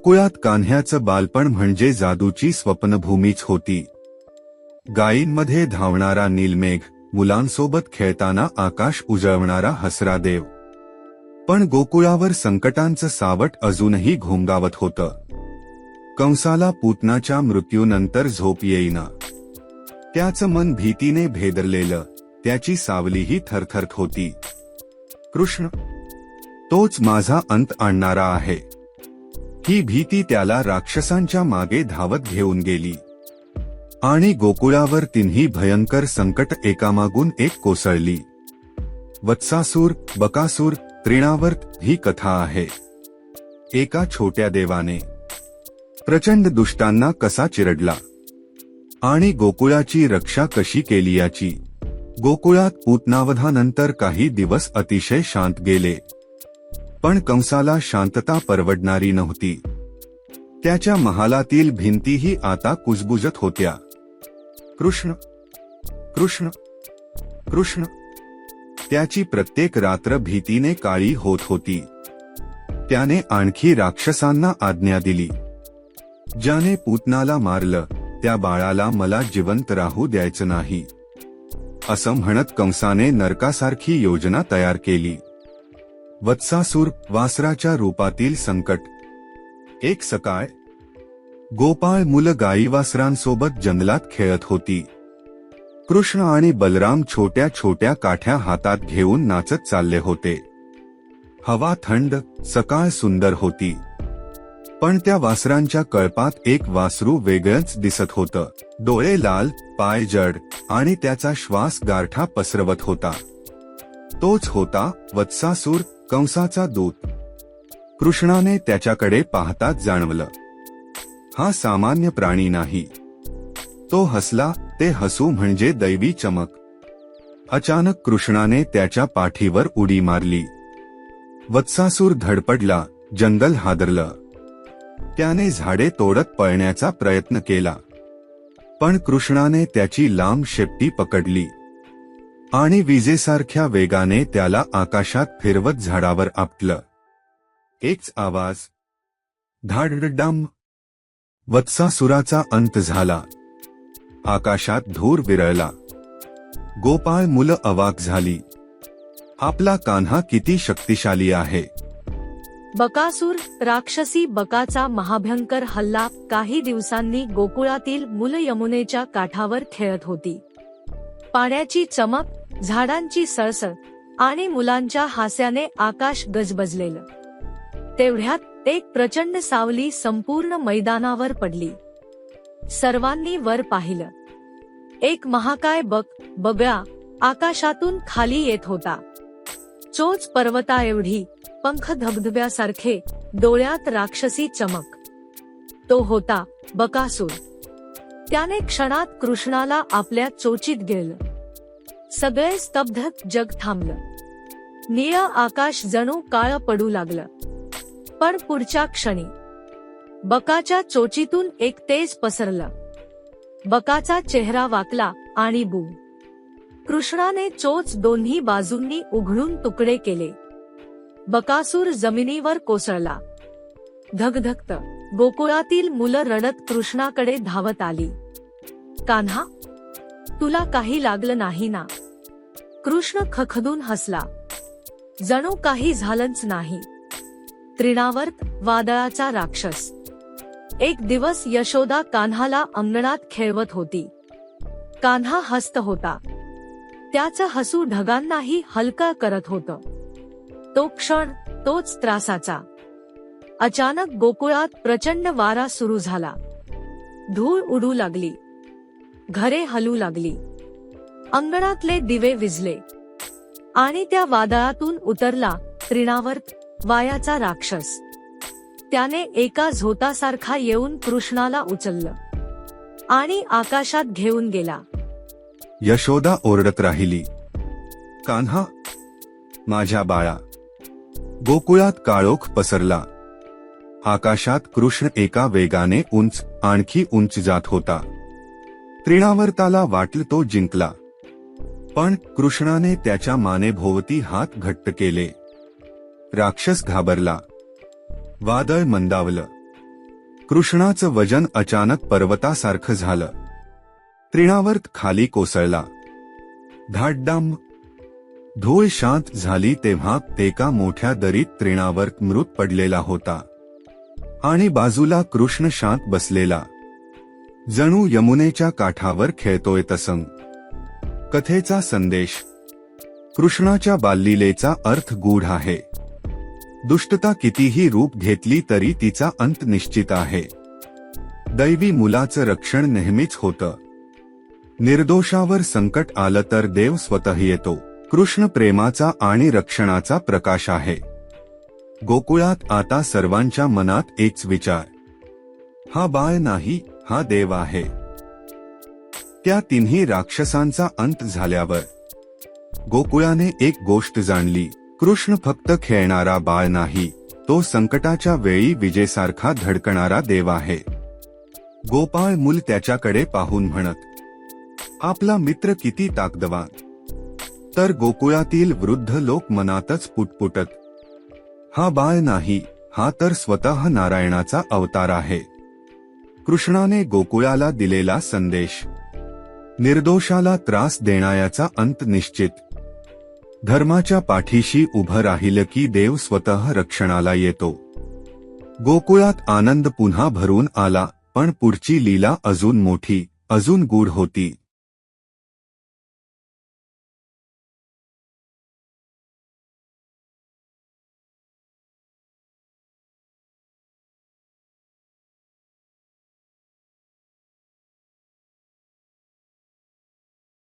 गोकुळात कान्ह्याचं बालपण म्हणजे जादूची स्वप्नभूमीच होती. गायींमध्ये धावणारा नीलमेघ मुलांसोबत खेळताना आकाश उजळवणारा हसरा देव पण गोकुळावर संकटांचं सावट अजूनही घोंगावत होतं. कंसाला पूतनाच्या मृत्यूनंतर झोप येईना. त्याचं मन भीतीने भेदरलेलं त्याची सावलीही थरथरत होती. कृष्ण तोच माझा अंत आणणारा आहे. ही भीती त्याला राक्षसांच्या मागे धावत घेऊन गेली. आणि गोकुळावर तिन्ही भयंकर संकट एकामागून एक कोसळली. वत्सासूर बकासूर त्रिणावर्त ही कथा आहे. एका छोट्या देवाने. प्रचंड दुष्टांना कसा चिरडला. आणि गोकुळाची रक्षा कशी केली याची. गोकुळात पूतनावधानंतर काही दिवस अतिशय शांत गेले. पण कंसाला शांतता परवडणारी नव्हती. त्याच्या महालातील भिंतीही आता कुजबुजत होत्या. कृष्ण कृष्ण कृष्ण. त्याची प्रत्येक रात्र भीतीने काळी होत होती. त्याने आणखी राक्षसांना आज्ञा दिली. ज्याने पूतनाला मारलं त्या बाळाला मला जिवंत राहू द्यायचं नाही. असं म्हणत कंसाने नरकासारखी योजना तयार केली. वत्सासूर वासराच्या रूपातील संकट. एक सकाळ गोपाळ मुलं गाई वासरांसोबत जंगलात खेळत होती. कृष्ण आणि बलराम छोट्या छोट्या काठ्या हातात घेऊन नाचत चालले होते. हवा थंड सकाळ सुंदर होती. पण त्या वासरांच्या कळपात एक वासरू वेगळंच दिसत होतं. डोळे लाल पाय जड आणि त्याचा श्वास गारठा पसरवत होता. तोच होता वत्सासूर कंसाचा दूत. कृष्णाने त्याच्याकडे पाहताच जाणवलं. हा सामान्य प्राणी नाही. तो हसला ते हसू म्हणजे दैवी चमक. अचानक कृष्णाने त्याच्या पाठीवर उडी मारली. वत्सासूर धडपडला जंगल हादरलं. त्याने झाडे तोडत पळण्याचा प्रयत्न केला. पण कृष्णाने त्याची लांब शेपटी पकडली. आणि विजेसारख्या वेगाने त्याला आकाशात फिरवत झाडावर आपटलं एकच आवाज. धाडडम वत्सासुराचा अंत झाला. आकाशात धूर विरळला. गोपाळ मुलं अवाक झाली. आपला कान्हा किती शक्तिशाली आहे. बकासूर राक्षसी बकाचा महाभयंकर हल्ला काही दिवसांनी गोकुळातील मुलं यमुनेच्या काठावर खेळत होती. पाण्याची चमक झाडांची सळसळ आणि मुलांच्या हास्याने आकाश गजबजलेलं. तेवढ्यात एक प्रचंड सावली संपूर्ण मैदानावर पडली. सर्वांनी वर पाहिलं. एक महाकाय बक बगळा आकाशातून खाली येत होता. चोच पर्वता एवढी पंख धबधब्यासारखे डोळ्यात राक्षसी चमक. तो होता बकासूर. त्याने क्षणात कृष्णाला आपल्या चोचीत गेलं. सगळे स्तब्ध जग थांबलं. निळ आकाश जणू काळ पडू लागलं. पण पुढच्या क्षणी बकाच्या चोचीतून एक तेज पसरलं. बकाचा चेहरा वाकला आणि बू. कृष्णाने चोच दोन्ही बाजूंनी उघडून तुकडे केले. बकासूर जमिनीवर कोसळला. धगधगत. गोकुळातील मुलं रडत कृष्णाकडे धावत आली. कान्हा तुला काही लागलं नाही ना? कृष्ण खखदून हसला. जणू काही झालंच नाही. त्रिणावर्त वादळाचा राक्षस. एक दिवस यशोदा कान्हाला अंगणात खेळवत होती. कान्हा हसत होता. त्याचं हसू ढगांनाही हलका करत होतं. तो क्षण तोच त्रासाचा. अचानक गोकुळात प्रचंड वारा सुरू झाला. धूळ उडू लागली. घरे हलू लागली. अंगणातले दिवे विझले. आणि त्या वादळातून उतरला त्रिणावर्त वायाचा राक्षस. त्याने एका झोतासारखा येऊन कृष्णाला उचललं. आणि आकाशात घेऊन गेला. यशोदा ओरडत राहिली. कान्हा माझ्या बाळा. गोकुळात काळोख पसरला. आकाशात कृष्ण एका वेगाने उंच आणखी उंच जात होता. त्रिणावर्ताला वाटल तो जिंकला. पण कृष्णाने त्याच्या मानेभोवती हात घट्ट केले. राक्षस घाबरला. वादळ मंदावलं. कृष्णाचं वजन अचानक पर्वतासारखं झालं. त्रिणावर्त खाली कोसळला. धाडडाम. धूळ शांत झाली तेव्हा एका मोठ्या दरीत त्रिणावर्त मृत पडलेला होता. आणि बाजूला कृष्ण शांत बसलेला. जणू यमुनेच्या काठावर खेळतोय तसंग कथेचा संदेश. कृष्णाच्या बाललीलेचा अर्थ गूढ आहे. दुष्टता कितीही रूप घेतली तरी तिचा अंत निश्चित आहे. दैवी मुलाचं रक्षण नेहमीच होतं. निर्दोषावर संकट आलं तर देव स्वतः येतो. कृष्ण प्रेमाचा आणि रक्षणाचा प्रकाश आहे. गोकुळात आता सर्वांच्या मनात एकच विचार. हा बाळ नाही हा देव आहे. त्या तिन्ही राक्षसांचा अंत झाल्यावर गोकुळाने एक गोष्ट जाणली कृष्ण फक्त खेळणारा बाळ नाही तो संकटाच्या वेळी विजेसारखा धडकणारा देव आहे. गोपाळ मूल त्याच्याकडे पाहून म्हणत आपला मित्र किती ताकदवान. तर गोकुळातील वृद्ध लोक मनातच पुटपुटत हा बाळ नाही हा तर स्वतः नारायणाचा अवतार आहे. कृष्णाने गोकुळाला दिलेला संदेश. निर्दोषाला त्रास देणाऱ्याचा अंत निश्चित. धर्माच्या पाठीशी उभं राहिलं की देव स्वतः रक्षणाला येतो. गोकुळात आनंद पुन्हा भरून आला पण पुढची लीला अजून मोठी अजून गूढ होती.